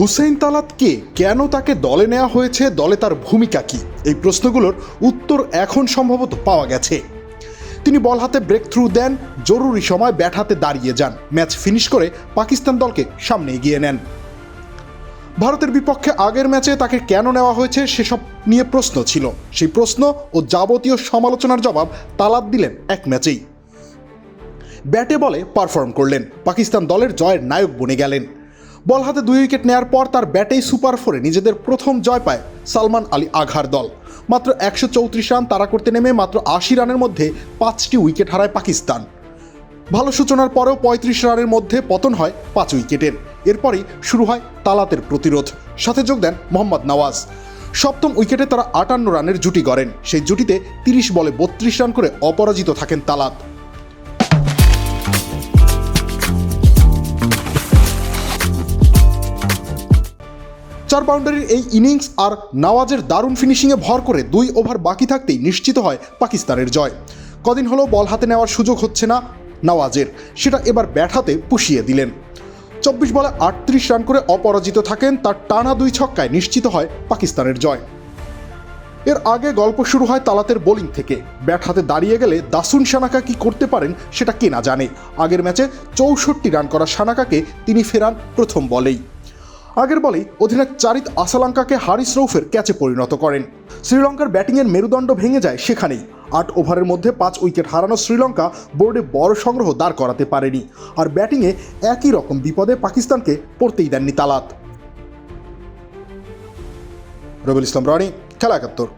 হুসেইন তালাত কে? কেন তাকে দলে নেওয়া হয়েছে? দলে তার ভূমিকা কি? এই প্রশ্নগুলোর উত্তর এখন সম্ভবত পাওয়া গেছে। তিনি বল হাতে ব্রেক থ্রু দেন, জরুরি সময় ব্যাট হাতে দাঁড়িয়ে যান। ম্যাচ ফিনিশ করে পাকিস্তান দলকে সামনে এগিয়ে নেন। ভারতের বিপক্ষে আগের ম্যাচে তাকে কেন নেওয়া হয়েছে সেসব নিয়ে প্রশ্ন ছিল। সেই প্রশ্ন ও যাবতীয় সমালোচনার জবাব তালাত দিলেন এক ম্যাচেই। ব্যাটে বলে পারফর্ম করলেন। পাকিস্তান দলের জয়ের নায়ক বনে গেলেন। বল হাতে দুই উইকেট নেয়ার পর তার ব্যাটেই সুপার ফোরে নিজেদের প্রথম জয় পায় সালমান আলী আঘার দল। মাত্র একশো চৌত্রিশ রান তারা করতে নেমে মাত্র আশি রানের মধ্যে পাঁচটি উইকেট হারায় পাকিস্তান। ভালো সূচনার পরেও পঁয়ত্রিশ রানের মধ্যে পতন হয় পাঁচ উইকেটের। এরপরই শুরু হয় তালাতের প্রতিরোধ। সাথে যোগ দেন মোহাম্মদ নওয়াজ। সপ্তম উইকেটে তারা আটান্ন রানের জুটি গড়েন। সেই জুটিতে তিরিশ বলে বত্রিশ রান করে অপরাজিত থাকেন তালাত। চার বাউন্ডারির এই ইনিংস আর নওয়াজের দারুণ ফিনিশিংয়ে ভর করে দুই ওভার বাকি থাকতেই নিশ্চিত হয় পাকিস্তানের জয়। কদিন হলো বল হাতে নেওয়ার সুযোগ হচ্ছে না নওয়াজের। সেটা এবার ব্যাট হাতে পুষিয়ে দিলেন। চব্বিশ বলে আটত্রিশ রান করে অপরাজিত থাকেন, তার টানা দুই ছক্কায় নিশ্চিত হয় পাকিস্তানের জয়। এর আগে গল্প শুরু হয় তালাতের বোলিং থেকে। ব্যাট হাতে দাঁড়িয়ে গেলে দাসুন সানাকা কি করতে পারেন সেটা কে না জানে। আগের ম্যাচে চৌষট্টি রান করা সানাকাকে তিনি ফেরান প্রথম বলেই। আগের বলেই অধিনায়ক চারিত আসালাঙ্কাকে হারিস রৌফের ক্যাচে পরিণত করেন। শ্রীলঙ্কার ব্যাটিংয়ের মেরুদণ্ড ভেঙে যায় সেখানেই। আট ওভারের মধ্যে পাঁচ উইকেট হারানো শ্রীলঙ্কা বোর্ডে বড় সংগ্রহ দাঁড় করাতে পারেনি আর ব্যাটিংয়ে একই রকম বিপদে পাকিস্তানকে পড়তেই দেননি তালাত। রবিউল ইসলাম রনি, খেলা একাত্তর।